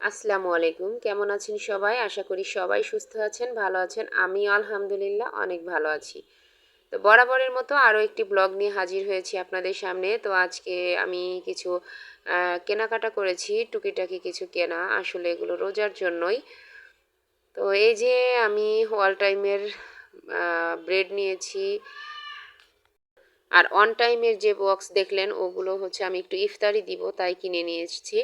আসসালামু আলাইকুম। কেমন আছেন সবাই? আশা করি সবাই সুস্থ আছেন, ভালো আছেন। আমি আলহামদুলিল্লাহ অনেক ভালো আছি। তো বরাবরের মতো আরও একটি ব্লগ নিয়ে হাজির হয়েছি আপনাদের সামনে। তো আজকে আমি কিছু কেনাকাটা করেছি, টুকিটাকি কিছু কেনা, আসলে এগুলো রোজার জন্যই। তো এই যে আমি ওয়াল টাইমের ব্রেড নিয়েছি। আর অন টাইমের যে বক্স দেখলেন, ওগুলো হচ্ছে আমি একটু ইফতারি দিব, তাই কিনে নিয়ে এসেছি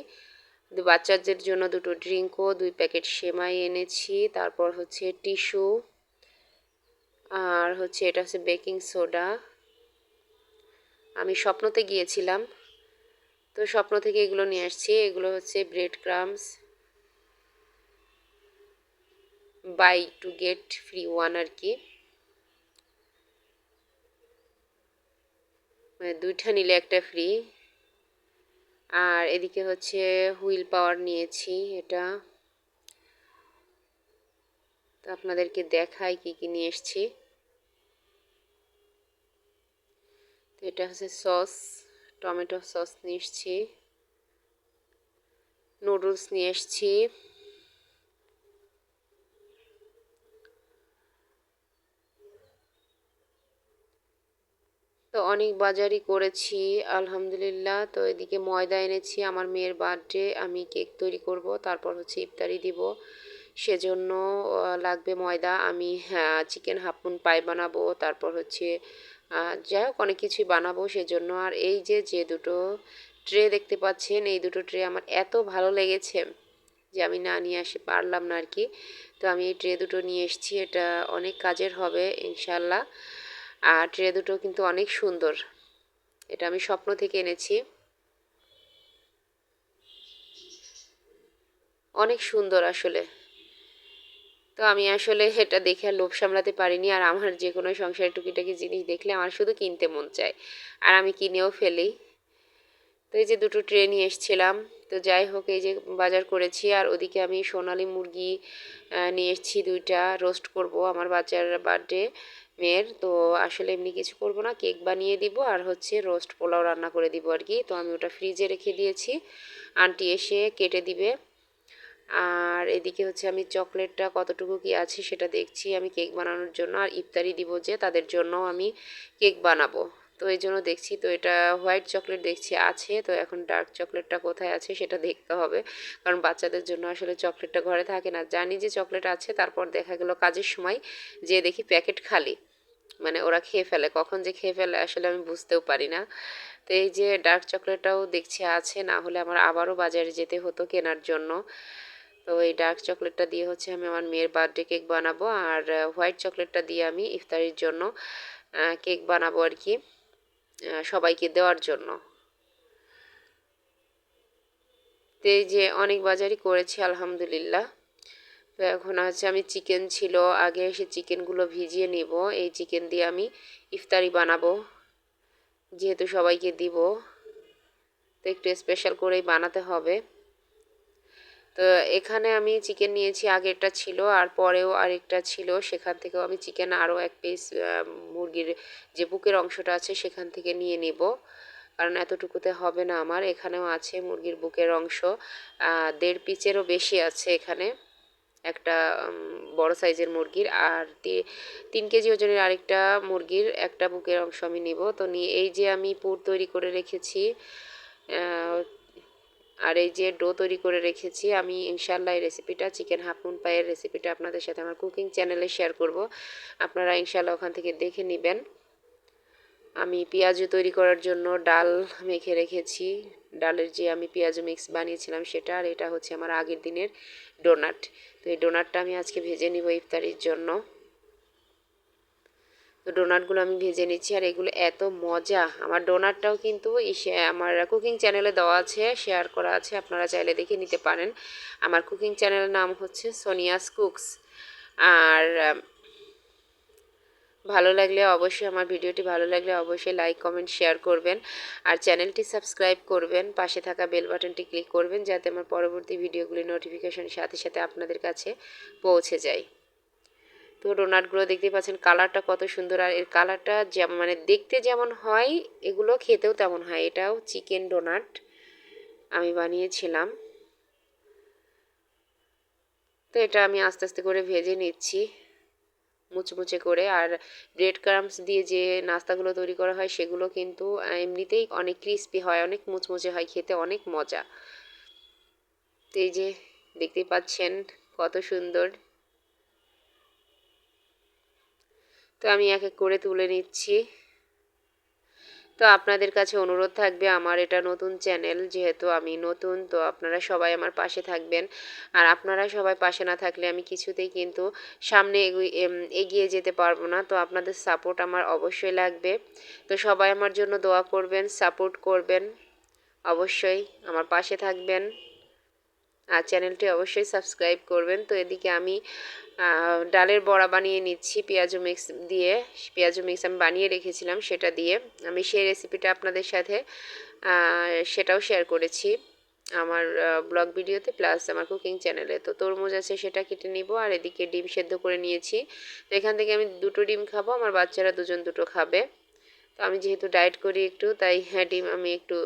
বাচ্চাদের জন্য দুটো ড্রিঙ্কও, দুই প্যাকেট সেমাই এনেছি, তারপর হচ্ছে টিস্যু, আর হচ্ছে এটা হচ্ছে বেকিং সোডা। আমি স্বপ্নতে গিয়েছিলাম, তো স্বপ্ন থেকে এগুলো নিয়ে আসছি। এগুলো হচ্ছে bread crumbs buy two get free one আর কি। মানে দুইটা নিলে একটা ফ্রি আর এদিকে হচ্ছে হুইল পাওয়ার নিয়েছি এটা। তো আপনাদেরকে দেখাই কি কি নিয়ে এসছি। তো এটা হচ্ছে সস, টমেটো সস নিয়ে এসছি। নুডলস নিয়ে এসছি। তো অনেক বাজারই করেছি, আলহামদুলিল্লাহ। তো এদিকে ময়দা এনেছি, আমার মেয়ের বার্থডে আমি কেক তৈরি করব, তারপর হচ্ছে ইফতারি দিব। সেজন্য লাগবে ময়দা, আমি চিকেন হাফুন পাই বানাবো, তারপর হচ্ছে যাই হোক, অনেক কিছুই বানাবো, সেজন্য। আর এই যে যে দুটো ট্রে দেখতে পাচ্ছেন, এই দুটো ট্রে আমার এত ভালো লেগেছে যে আমি না নিয়ে আসে পারলাম না আর কি। তো আমি এই ট্রে দুটো নিয়ে এসেছি, এটা অনেক কাজের হবে ইনশাল্লাহ আর ট্রে দুটো কিন্তু অনেক সুন্দর। এটা আমি স্বপ্ন থেকে এনেছি। অনেক সুন্দর আসলে। তো আমি আসলে এটা দেখে আর লোভ সামলাতে পারিনি আর আমার যে কোনো সংসারের টুকিটাকি জিনিস দেখলে আমার শুধু কিনতে মন চায়। আর আমি কিনেও ফেলি। তো এই যে দুটো ট্রে নিয়ে এসছিলাম। তো যাই হোক, এই যে বাজার করেছি আর ওদিকে আমি সোনালি মুরগি নিয়ে এসেছি দুইটা রোস্ট করব আমার বাচ্চার বার্থডে মেয়ের। তো আসলে এমনি কিছু করব না কেক বানিয়ে দিব আর হচ্ছে রোস্ট পোলাও রান্না করে দিব আর কি। তো আমি ওটা ফ্রিজে রেখে দিয়েছি। আন্টি এসে কেটে দিবে। আর এদিকে হচ্ছে আমি চকলেটটা কতটুকু কি আছে সেটা দেখছি আমি কেক বানানোর জন্য। আর ইফতারি দিব যে তাদের জন্য আমি কেক বানাবো। তো এই জন্য দেখছি, তো এটা হোয়াইট চকলেট দেখছি আছে, তো এখন ডার্ক চকলেটটা কোথায় আছে সেটা দেখতে হবে। কারণ বাচ্চাদের জন্য আসলে চকলেটটা ঘরে থাকে না। জানি যে চকলেট আছে, তারপর দেখা গেল কাজের সময় যে দেখি প্যাকেট খালি। মানে ওরা খেয়ে ফেলে, কখন যে খেয়ে ফেলে আসলে আমি বুঝতেও পারি না। তো এই যে ডার্ক চকলেটটাও দেখছি আছে, না হলে আমার আবারও বাজারে যেতে হতো কেনার জন্য। তো এই ডার্ক চকলেটটা দিয়ে হচ্ছে আমি আমার মেয়ের বার্থডে কেক বানাবো, আর হোয়াইট চকলেটটা দিয়ে আমি ইফতারির জন্য কেক বানাবো আর কি। সবাইকে দেওয়ার জন্য। তো এই যে অনেক বাজারই করেছি, আলহামদুলিল্লাহ। তো এখন হচ্ছে আমি চিকেন ছিল, আগে এসে চিকেনগুলো ভিজিয়ে নিব। এই চিকেন দিয়ে আমি ইফতারি বানাবো, যেহেতু সবাইকে দিব। তো একটু স্পেশাল করেই বানাতে হবে। তো এখানে আমি চিকেন নিয়েছি, আগেরটা ছিল আর পরেও আরেকটা ছিল। সেখান থেকেও আমি চিকেন আরও এক পিস মুরগির যে বুকের অংশটা আছে সেখান থেকে নিয়ে নিব। কারণ এতটুকুতে হবে না আমার, এখানেও আছে মুরগির বুকের অংশ। দেড় পিচেরও বেশি আছে এখানে, একটা বড় সাইজের মুরগির। আর তিন কেজি ওজনের আরেকটা মুরগির, একটা বুকের অংশ আমি নিব। তো নিয়ে এই যে আমি পুর তৈরি করে রেখেছি আর এই যে ডো তৈরি করে রেখেছি, আমি ইনশাল্লাহ এই রেসিপিটা চিকেন হাফুন পায়ের রেসিপিটা আপনাদের সাথে আমার কুকিং চ্যানেলে শেয়ার করব। আপনারা ইনশাল্লাহ ওখান থেকে দেখে নেবেন। আমি পেঁয়াজু তৈরি করার জন্য ডাল মেখে রেখেছি। ডালের যে আমি পেঁয়াজ মিক্স বানিয়েছিলাম সেটা, আর এটা হচ্ছে আমার আগের দিনের ডোনাট তো এই ডোনাটটা আমি আজকে ভেজে নিব ইফতারির জন্য। তো ডোনাটগুলো আমি ভেজে নিচ্ছি আর এগুলো এত মজা। আমার ডোনাটটাও কিন্তু আমার কুকিং চ্যানেলে দেওয়া আছে শেয়ার করা আছে, আপনারা চাইলে দেখে নিতে পারেন। আমার কুকিং চ্যানেলের নাম হচ্ছে সোনিয়াস কুকস আর ভালো লাগলে অবশ্যই আমার ভিডিওটি ভালো লাগলে অবশ্যই লাইক কমেন্ট শেয়ার করবেন। আর চ্যানেলটি সাবস্ক্রাইব করবেন, পাশে থাকা বেল বাটনটি ক্লিক করবেন, যাতে আমার পরবর্তী ভিডিওগুলি নোটিফিকেশন সাথে সাথে আপনাদের কাছে পৌঁছে যায়। তো ডোনাটগুলো দেখতে পাচ্ছেন কালারটা কত সুন্দর আর এর কালারটা যেমন মানে দেখতে যেমন হয়, এগুলো খেতেও তেমন হয়। এটাও চিকেন ডোনাট আমি বানিয়েছিলাম। তো এটা আমি আস্তে আস্তে করে ভেজে নিচ্ছি, মুচমুচে করে। আর ব্রেড ক্রামস দিয়ে যে নাস্তাগুলো তৈরি করা হয়, সেগুলো কিন্তু এমনিতেই অনেক ক্রিস্পি হয়, অনেক মুচমুচে হয়, খেতে অনেক মজা। তো এই যে দেখতেই পাচ্ছেন কত সুন্দর। তো আমি এক এক করে তুলে নিচ্ছি। তো আপনাদের কাছে অনুরোধ থাকবে আমার এটা নতুন চ্যানেল, যেহেতু আমি নতুন, তো আপনারা সবাই আমার পাশে থাকবেন। আর আপনারা সবাই পাশে না থাকলে আমি কিছুতেই কিন্তু সামনে এগিয়ে যেতে পারব না। তো আপনাদের সাপোর্ট আমার অবশ্যই লাগবে। তো সবাই আমার জন্য দোয়া করবেন সাপোর্ট করবেন। অবশ্যই আমার পাশে থাকবেন। আর চ্যানেলটি অবশ্যই সাবস্ক্রাইব করবেন। তো এদিকে আমি ডালের বড়া বানিয়ে নিচ্ছি পেঁয়াজু মিক্স দিয়ে। পেঁয়াজু মিক্স আমি বানিয়ে রেখেছিলাম সেটা দিয়ে। আমি সেই রেসিপিটা আপনাদের সাথে সেটাও শেয়ার করেছি আমার ব্লগ ভিডিওতে প্লাস আমার কুকিং চ্যানেলে। তো তরমুজ আছে সেটা কেটে নিব আর এদিকে ডিম সেদ্ধ করে নিয়েছি। তো এখান থেকে আমি দুটো ডিম খাব, আমার বাচ্চারা দুজন দুটো খাবে। তো আমি যেহেতু ডায়েট করি একটু, তাই হ্যাঁ ডিম আমি একটু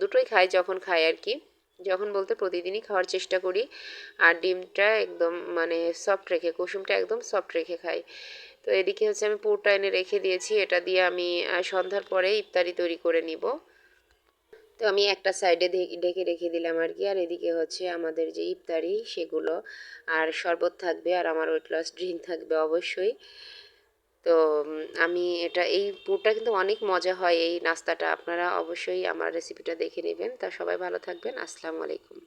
দুটোই খাই যখন খাই আর কি। যখন বলতে প্রতিদিনই খাওয়ার চেষ্টা করি, আর ডিমটা একদম মানে সফট রেখে, কুসুমটা একদম সফট রেখে খাই। তো এদিকে হচ্ছে আমি পুরটা এনে রেখে দিয়েছি, এটা দিয়ে আমি সন্ধ্যার পরে ইফতারি তৈরি করে নিব। তো আমি একটা সাইডে ঢেকে রেখে দিলাম আর কি, আর এদিকে হচ্ছে আমাদের যে ইফতারি সেগুলো, আর শরবত থাকবে, আর আমার ওয়েট লস ড্রিঙ্ক থাকবে অবশ্যই। তো আমি এটা, এই পুরটা কিন্তু অনেক মজা হয়, এই নাস্তাটা। আপনারা অবশ্যই আমার রেসিপিটা দেখে নেবেন। তা সবাই ভালো থাকবেন। আসসালামু আলাইকুম।